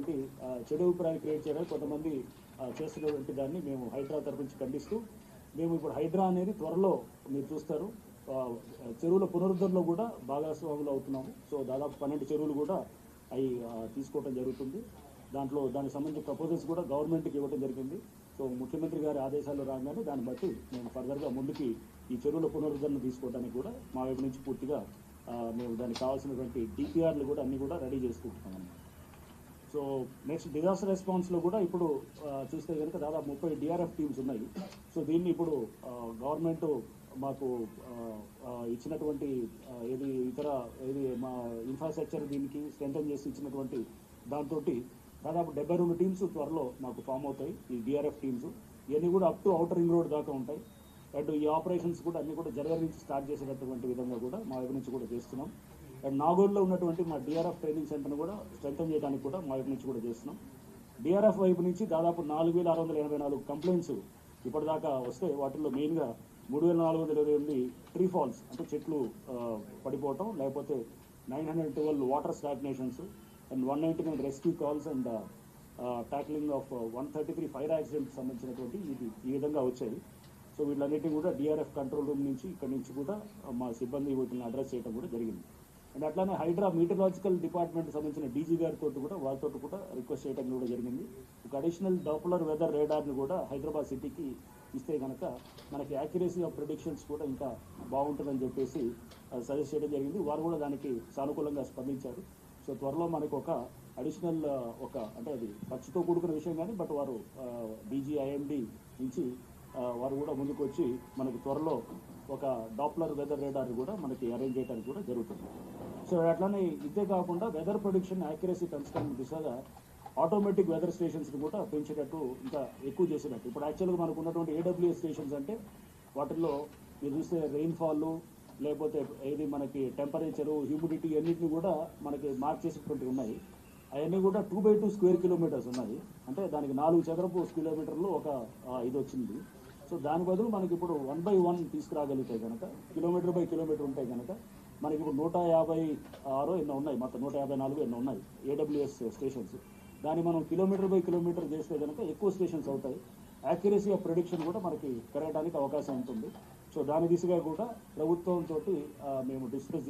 సంబంధించినటువంటి చెడు అభిప్రాయాలు క్రియేట్ చేయడానికి కొంతమంది చేస్తున్నటువంటి దాన్ని మేము హైడ్రా తరపు నుంచి ఖండిస్తూ మేము ఇప్పుడు హైడ్రా అనేది త్వరలో మీరు చూస్తారు. చెరువుల పునరుద్ధరణలో కూడా భాగస్వాములు అవుతున్నాము. సో దాదాపు పన్నెండు చెరువులు కూడా అవి తీసుకోవడం జరుగుతుంది. దాంట్లో దానికి సంబంధించిన ప్రపోజల్స్ కూడా గవర్నమెంట్కి ఇవ్వడం జరిగింది. సో ముఖ్యమంత్రి గారి ఆదేశాలు రాగానే దాన్ని బట్టి మేము ఫర్దర్గా ముందుకి ఈ చెరువుల పునరుద్ధరణ తీసుకోవడానికి కూడా మా వైపు నుంచి పూర్తిగా మేము దానికి కావాల్సినటువంటి డిపిఆర్లు కూడా అన్నీ కూడా రెడీ చేసుకుంటున్నాం అన్నమాట. సో నెక్స్ట్ డిజాస్టర్ రెస్పాన్స్లో కూడా ఇప్పుడు చూస్తే కనుక దాదాపు ముప్పై డిఆర్ఎఫ్ టీమ్స్ ఉన్నాయి. సో దీన్ని ఇప్పుడు గవర్నమెంట్ మాకు ఇచ్చినటువంటి ఏది ఇతర ఏది మా ఇన్ఫ్రాస్ట్రక్చర్ దీనికి స్ట్రెంథన్ చేసి ఇచ్చినటువంటి దాంతో దాదాపు డెబ్బై రెండు టీమ్స్ త్వరలో మాకు ఫామ్ అవుతాయి ఈ డిఆర్ఎఫ్ టీమ్స్. ఇవన్నీ కూడా up to outer ring road దాకా ఉంటాయి. అండ్ ఈ ఆపరేషన్స్ కూడా అన్నీ కూడా జనవరి నుంచి స్టార్ట్ చేసేటటువంటి విధంగా కూడా మా వైపు నుంచి కూడా చేస్తున్నాం. అండ్ నాగోడ్లో ఉన్నటువంటి మా డిఆర్ఎఫ్ ట్రైనింగ్ సెంటర్ను కూడా స్ట్రెంథన్ చేయడానికి కూడా మా వైపు నుంచి కూడా చేస్తున్నాం. డిఆర్ఎఫ్ వైపు నుంచి దాదాపు నాలుగు వేల ఆరు వందల ఎనభై నాలుగు కంప్లైంట్స్ ఇప్పటిదాకా వస్తే వాటిల్లో మెయిన్గా మూడు వేల నాలుగు వందల ఇరవై ఎనిమిది ట్రీ ఫాల్స్ అంటే చెట్లు పడిపోవటం లేకపోతే nine hundred twelve water stagnations and one ninety nine rescue calls and tackling of one thirty three fire accident సంబంధించినటువంటి ఇది ఈ విధంగా వచ్చాయి. సో వీళ్ళన్నిటిని కూడా డిఆర్ఎఫ్ కంట్రోల్ రూమ్ నుంచి ఇక్కడ నుంచి కూడా మా సిబ్బంది వీటిని అడ్రస్ చేయడం కూడా జరిగింది. అండ్ అట్లానే హైడ్రా మీటరాలజికల్ డిపార్ట్మెంట్ సంబంధించిన డీజీ గారితో కూడా వాళ్ళతో కూడా రిక్వెస్ట్ చేయడం కూడా జరిగింది. ఒక అడిషనల్ డాపులర్ వెదర్ రేడార్ని కూడా హైదరాబాద్ సిటీకి ఇస్తే కనుక మనకి యాక్యురసీ ఆఫ్ ప్రిడిక్షన్స్ కూడా ఇంకా బాగుంటుందని చెప్పేసి సజెస్ట్ చేయడం జరిగింది. వారు కూడా దానికి సానుకూలంగా స్పందించారు. సో త్వరలో మనకు ఒక అడిషనల్ ఒక అంటే అది ఖర్చుతో కూడుకున్న విషయం కానీ బట్ వారు డీజీ ఐఎండి నుంచి వారు కూడా ముందుకు వచ్చి మనకి త్వరలో ఒక డాప్లర్ వెదర్ రేడార్ కూడా మనకి అరేంజ్ చేయడానికి కూడా జరుగుతుంది. సో అట్లానే ఇదే కాకుండా వెదర్ ప్రొడిక్షన్ యాక్యురసీ పెంచడానికి దిశగా ఆటోమేటిక్ వెదర్ స్టేషన్స్ని కూడా పెంచేటట్టు ఇంకా ఎక్కువ చేసేటట్టు. ఇప్పుడు యాక్చువల్గా మనకు ఉన్నటువంటి ఏడబ్ల్యూఎస్ స్టేషన్స్ అంటే వాటిల్లో మీరు చూస్తే రెయిన్ఫాల్ లేకపోతే ఏది మనకి టెంపరేచరు హ్యూమిడిటీ అన్నిటిని కూడా మనకి మార్క్ చేసేటువంటివి ఉన్నాయి. అవన్నీ కూడా two by two square kilometres ఉన్నాయి. అంటే దానికి నాలుగు చదరపు కిలోమీటర్లు ఒక ఇది వచ్చింది. సో దాని బదులు మనకి ఇప్పుడు వన్ బై వన్ తీసుకురాగలిగితే కనుక కిలోమీటర్ బై కిలోమీటర్ ఉంటే కనుక మనకి ఇప్పుడు నూట యాభై ఆరో ఎన్నో ఉన్నాయి. మొత్తం నూట యాభై నాలుగు ఎన్నో ఉన్నాయి. ఏడబ్ల్యూఎస్ స్టేషన్స్ దాన్ని మనం కిలోమీటర్ బై కిలోమీటర్ చేస్తే కనుక ఎక్కువ స్టేషన్స్ అవుతాయి. యాక్యురసీ ఆఫ్ ప్రిడిక్షన్ కూడా మనకి పెరగడానికి అవకాశం ఉంటుంది. సో దాని దిశగా కూడా ప్రభుత్వంతో మేము డిస్కస్